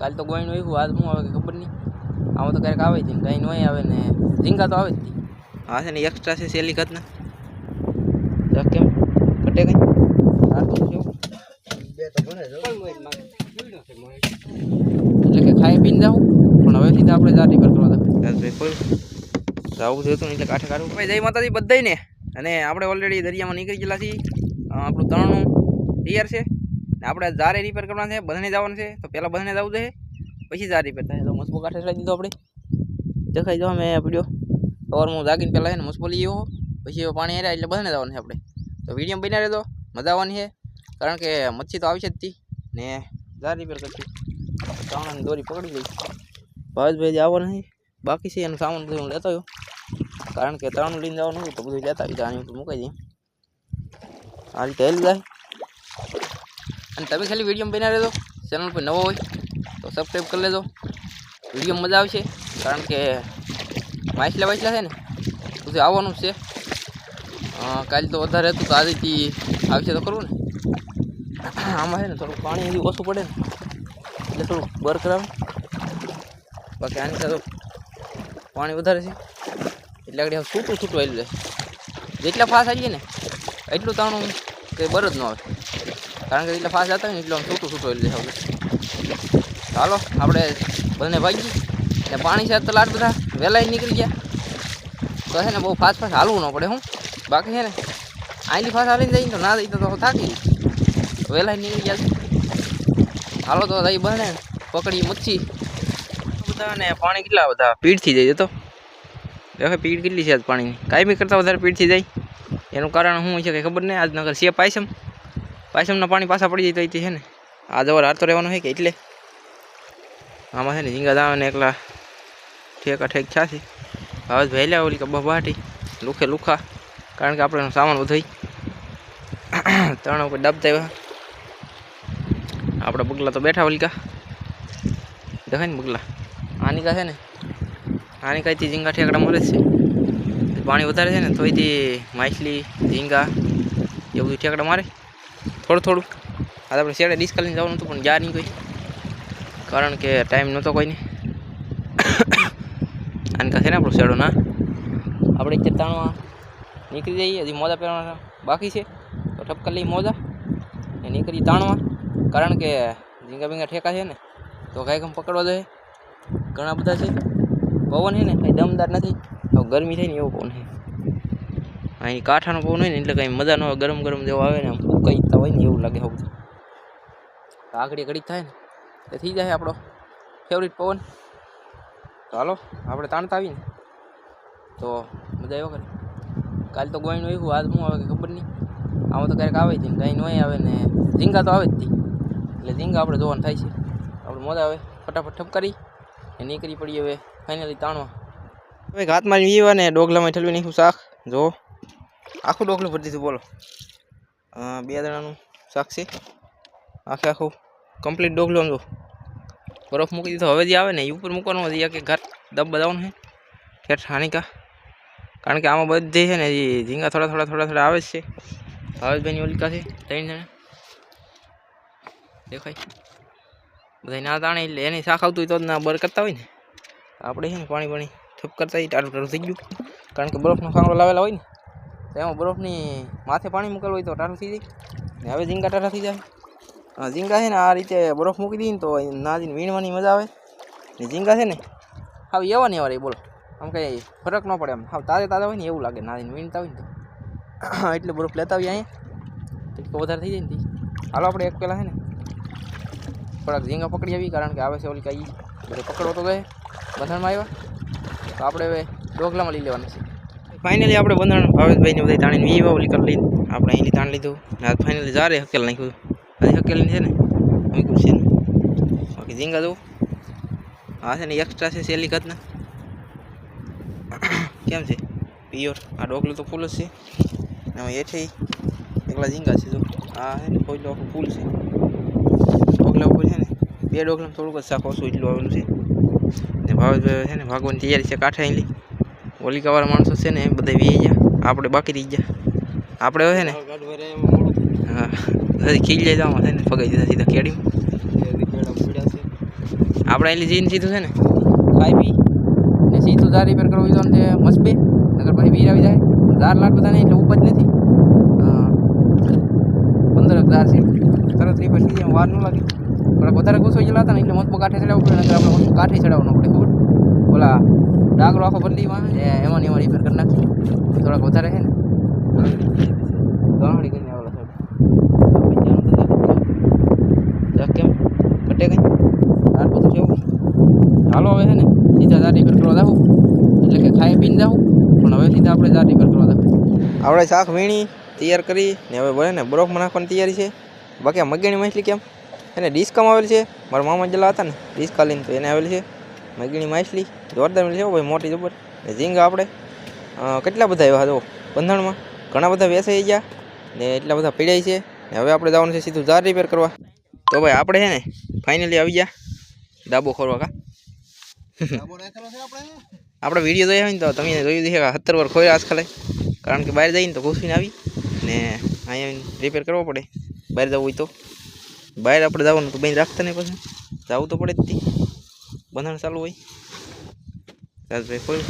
કાલ તો ગોઈનું એવું આજ શું આવે કે ખબર નહીં. આમાં તો ક્યારેક આવે જ ને ગાય નહીં આવે ને ઝીંગા તો આવે જ નહીં. હા છે ને એક્સ્ટ્રા છે સેલી કદ ને કેમ? કટે કઈ? એટલે કે ખાઈ પીને જાઉં? પણ હવે સીધા આપણે જાતી કરતો કરવા કોઈ જવું જોઈતું ને એટલે કાંઠે કાઢવું ભાઈ જય માતાજી બધાને અને આપણે ઓલરેડી દરિયામાં નીકળી ગયેલા છીએ. આપણું તરણું તૈયાર છે. આપણે જારે રિપેર કરવાના છે બંને જવાનું છે, તો પહેલાં બંને જવું છે, પછી જાર રિપેર થાય. તો મસબો કાંઠે ચડાવી દીધો આપણે. દેખાઈ જાવ મેં પીડ્યો સવારમાં હું જાગીને પહેલાં છે ને મસ્બો લઈ આવ્યો, પછી પાણી હેરા એટલે બંને જવાનું છે આપણે. તો વીડિયો બન્યા રહેતો મજા આવવાની છે. કારણ કે મચ્છી તો આવી છે જ તી ને જાર રિપેર કરતી ત્રણ દોરી પકડી ગઈ ભાવેશભાઈ આવો નહીં બાકી છે એનું સામાન બધું હું લેતો આવ્યો. કારણ કે ત્રણ લઈને જવાનું હતું તો બધું લેતા આવી આની ઉપર મૂકાઈ દઈએ આ રીતે હેલી જાય. અને તમે ખાલી વીડિયો બન્યા રહેજો. ચેનલ પર નવો હોય તો સબસ્ક્રાઈબ કરી લેજો. વીડિયો મજા આવશે, કારણ કે માછલા વાછલા છે ને બધું આવવાનું છે. કાલે તો વધારે હતું તો આજથી આવશે તો ખરું ને. આમાં છે ને થોડું પાણી હજી ઓછું પડે ને, એટલે થોડું બર કરાવે. બાકી આની સાથે પાણી વધારે છે. એટલે આગળ છૂટું છૂટું આવેલું છે જેટલા ફાસ આવીએ ને, એટલું તાણું કંઈ બર જ ન આવે. કારણ કે એટલે ફાસ જતા હોય ને એટલે આમ છૂટું છૂટું એટલે હવે. ચાલો, આપણે બંને ભાગી ને પાણી છે તો લાડ બધા. વહેલા નીકળી ગયા. તો છે ને બહુ ફાસ્ટ ફાસ્ટ હાલવું ન પડે હું. બાકી છે ને આઈલી ફાસ્ટ હાલીને જઈને તો ના જઈ તો થાકી વહેલા નીકળી ગયા હાલો તો દઈ બને પકડી મચ્છી. બધા ને પાણી કેટલા બધા? પીડથી જાય તો. દેખે પીડ કેટલી છે આજ પાણીની. કાંઈ કરતાં વધારે પીડથી જાય. એનું કારણ શું છે કે ખબર નહીં. આજ નગર છે પાયસમના પાણી પાછા પડી જાય તો છે ને. આ જવાર હારતો રહેવાનું છે કે એટલે. આમાં છે ને ઝીંગા દાવા ને એકલા ઠેકા ઠેક છા છે. હવે લ્યા ઓલી કે બહાટી લુખે લુખા, કારણ કે આપણે સામાન બધો ત્રણ ઉપર ડબતા આવ્યા આપણા બગલા તો બેઠા ઓલી કા દેખાય ને બગલા. આની કા છે ને આની કાંઈથી ઝીંગા ઠેકડા મળે છે. પાણી વધારે છે ને, તો અહીંથી માછલી, ઝીંગા, એ બધું ઠેકડા મારે. થોડું થોડું આ આપણે શેડે ડિસ્કાલીને જવાનું હતું, પણ જા નહીં કોઈ. કારણ કે ટાઈમ નહોતો કોઈને. આને કા છે ને આપણો શેડો ના? આપણે અત્યારે તાણવા નીકળી જઈએ, હજી મોજા પહેરવાના બાકી છે. તો ઠપકા લઈ મોજા. ને નીકળી તાણવા. કારણ કે ઝીંગા બીંગા ઠેકા છે ને, તો કાંઈ કમ પકડવા જોઈએ. ઘણા બધા છે. પવન છે ને, કંઈ દમદાર નથી. ગરમી થાય ને એવો પવન છે. અહીં કાંઠાનો પવન હોય ને એટલે કંઈ મજા ન ગરમ ગરમ જેવો આવે ને આમ ઉકાઈતા હોય ને એવું લાગે સૌથી આગળ ઘડીક થાય ને, એ થઈ જાય આપણો ફેવરિટ પવન. તો હાલો, આપણે તાણતા આવીને તો મજા આવ્યો કરે કાલ તો ગોઈનું એવું આજ શું આવે કે ખબર નહીં. આમાં તો ક્યારેક આવે નહીં ગાય નહીં આવે ને ઝીંગા તો આવે જ હતી એટલે ઝીંગા આપણે જોવાનું થાય છે. આપણે મજા આવે, ફટાફટ ઠપ કરી, ને નીકળી પડી હવે ફાઇનલી તાણવા. હવે હાથમાં વીવા ને ડોગલામાં ઠલવી નાખ્યું શાક. જો આખું ડોકલું ભરી દીધું, બોલો. બે જણાનું સાક્ષી આખે આખું કમ્પ્લીટ ડોકલું આમ જો. બરફ મૂકી દીધો. હવે જે આવે ને એ ઉપર મૂકવાનું હતી એક ઘર દબ બધાવાનું છે ઠેઠ હાનિકા. કારણ કે આમાં બધી છે ને એ ઝીંગા થોડા થોડા થોડા થોડા આવે જ છે. ભાવેશભાઈની ઓલિકા છે, ત્રણ જણા. દેખાય. બધા ના તાણે, એટલે એની શાક આવતું હોય તો ના બર કરતા હોય ને. આપણે છે ને પાણી પાણી ઠપ કરતા ટાળું ટાળું થઈ ગયું. કારણ કે બરફનો ખાંગડો લાવેલા હોય ને તો એમાં બરફની માથે પાણી મૂકેલું હોય તો ટાળું થઈ જાય. ને હવે ઝીંગા ટાટા થઈ જાય. ઝીંગા છે ને આ રીતે બરફ મૂકી દઈએ ને તો નાજીને વીણવાની મજા આવે. ને ઝીંગા છે ને, હાવ એવા ને એવા બોલો. આમ કંઈ ફરક ન પડે આમ. હાવ તાજે તાજા હોય ને એવું લાગે નાજીને વીણતા હોય ને તો. એટલે બરફ લેતા આવીએ અહીંયા. તો વધારે થઈ જાય ને. હાલો આપણે એક પહેલાં છે ને, થોડાક ઝીંગા પકડી આવી કારણ કે આવે છે ઓલી કાઈ બધું પકડવો તો ગયે. બધામાં આવ્યા. તો આપણે હવે ડોગલામાં લઈ લેવાના છે. ફાઇનલી આપણે બંધારણ, ભાવેશભાઈને બધા તાણીને એ ઓલી કરી લઈને આપણે અહીંથી તાણ લીધું. આ ફાઇનલી જારે હકેલ નાખ્યું. આજે હકેલની છે ને? મૂક્યું છે ને? બાકી ઝીંગા જવું. આ છે ને એક્સ્ટ્રા છે સેલી કદના કેમ છે? પિયોર આ ડોકલું તો ફૂલ જ છે. ને એ છે એકલા ઝીંગા છે જો. આ છે ને કોઈ આખું ફૂલ છે. ડોકલા ઉપર છે ને બે ડોકલામાં થોડુંક જ શાક ઓછું એટલું આવેલું છે. ને ભાવેશભાઈ છે ને ભાગવાની તૈયારી છે કાંઠા અહીં ઓલિકાવાળા માણસો છે ને એ બધા વી ગયા. આપણે બાકી રહી ગયા. આપણે હોય ને, હા ખીલ જાય જવામાં છે ને ફગાઈ દીધા સીધા કેડીમાં. આપણે એટલી જઈને સીધું છે ને, ખાઈ પી. ને સીધું ધાર રિપેર કરવું તો છે મસ્બે નગર પછી વીર આવી જાય ધાર લાટ નહીં, એટલે ઉપજ નથી. પંદર હજાર છે. તરત રિપેર થઈ જાય વાર ન લાગે. થોડાક વધારે ગુસ્સો ગયેલા હતા ને, એટલે મસ્બો કાંઠે ચડાવવું પડે નગર આપણે મસ્બો કાંઠે ચડાવવાનો પડે, ખબર ઓલા ડાકરો આખો બદલીમાં એમાં એમાં રિપેર કરી નાખી. થોડાક વધારે છે ને. ગામડી કરીને આવેલા સાહેબ કેમ? કટે કઈ? આ બધું એવું? હાલો હવે છે ને, સીધા જાર રિપેર કરવા જાવું એટલે કે ખાઈ પીને જાવું પણ હવે સીધા આપણે જાર રિપેર કરવા જાવું આપણે શાક વીણી, તૈયાર કરી, ને હવે બને ને બરફમાં નાખવાની તૈયારી છે. બાકી આ મગીણી માછલી કેમ? એને ડિસ્કામાં આવેલી છે. મારા મામા જેલા હતા ને ડિસ્કા લઈને તો એને આવેલી છે. મગીણી માછલી. જોરદાર મળી છે ભાઈ મોટી જબર. ને ઝીંગા આપણે. કેટલા બધા એવા જો બંધણમાં? ઘણા બધા વેસાઈ ગયા ને એટલા બધા પીડાય છે. ને હવે આપણે જવાનું છે સીધું જાર રિપેર કરવા. તો ભાઈ આપણે છે ને ફાઇનલી આવી ગયા. ડાબો ખોરવા કા? આપણે? વીડિયો જોયા હોય ને તો તમે જોયું છે કે સત્તર વાર ખોયા આજકાલ કારણ કે બહાર જઈને તો ઘૂસીને આવી. ને અહીંયા રિપેર કરવો પડે. બહાર જવું હોય તો. બહાર આપણે જવાનું તો બંધ રાખતા નહીં પછી. જવું તો પડે જ બંધણ ચાલુ હોય. રાજભાઈ ખોલ.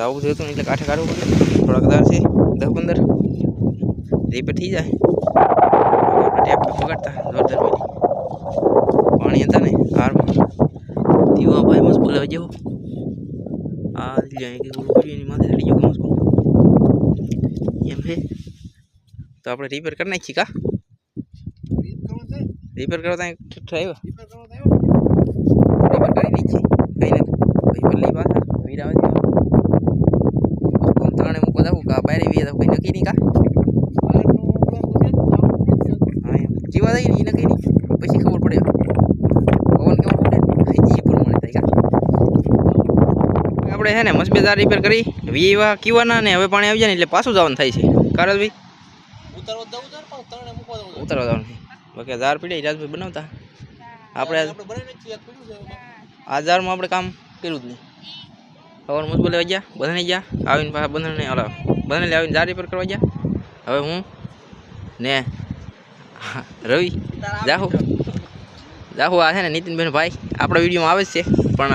આવું જોયું હતું એટલે કાંઠે કાઢવું પડે. થોડાક દાર છે દસ પંદર. રિપેર થઈ જાય. ટેપ પકડતા જોરદાર પાણી હતા ને હારમાં. દીવા ભાઈ મસ્ત બોલાવી જેવો આ જાય કે એની માથે ચડી ગયો મસ્ત. એમ છે. તો આપણે રિપેર કરી નાખીએ કા? રિપેર કરવા ત્યાં ઠીક આવ્યો. કરી નાખીએ ફાઇનલ પછી ભલે પાછા વીર આવે ત્રણે મૂકો જાવું કા બારે વી જાવું કંઈ નક્કી નહીં કા જીવા ને એ નક્કી નહીં પછી ખબર પડે પવન કેવો પડે ને પ્રમાણે થાય કા આપણે છે ને મસ્બેદાર રિપેર કરી વીવા કીવાના ને હવે પાણી આવી જાય ને એટલે પાછું જવાનું થાય છે કારણ ભાઈ ઉતારવા જવાનું છે બાકી ઝાર પીડે રાજભાઈ બનાવતા આપણે આ આપણે કામ કર્યું જ નહીં. સવાર મસ્ત બોલે ગયા બધાને ગયા આવીને પાછા બંધને બંધને આવીને ઝાર રિપેર કરવા ગયા. હવે હું ને રવિ જાહુ. જાહુ આ છે ને નીતિનભાઈ ભાઈ. આપણા વિડીયોમાં આવે જ છે પણ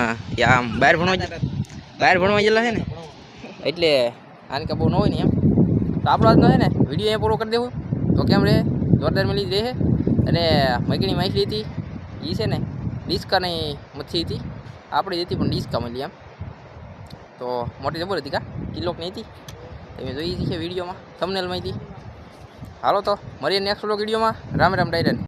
આમ બહાર ભણવા બહાર ભણવા ગયેલા છે ને. એટલે આને કાંઈ ન હોય ને એમ. તો આપણો આજનો છે ને વીડિયો એ પૂરો કરી દેવું. તો કેમ રહે જોરદાર મળી રહે અને મગીની માહિતી હતી. એ છે ને ડિસ્કાની મચ્છી હતી. આપણી હતી પણ ડિસ્કા મળી એમ. તો મોટી જબર હતી કા? કિલોકની હતી? તમે જોઈ છે વિડીયોમાં. થમનેલમાં હતી. હાલો તો, મળીએ નેક્સ્ટ વિડીયોમાં. રામ રામ ડાયરન.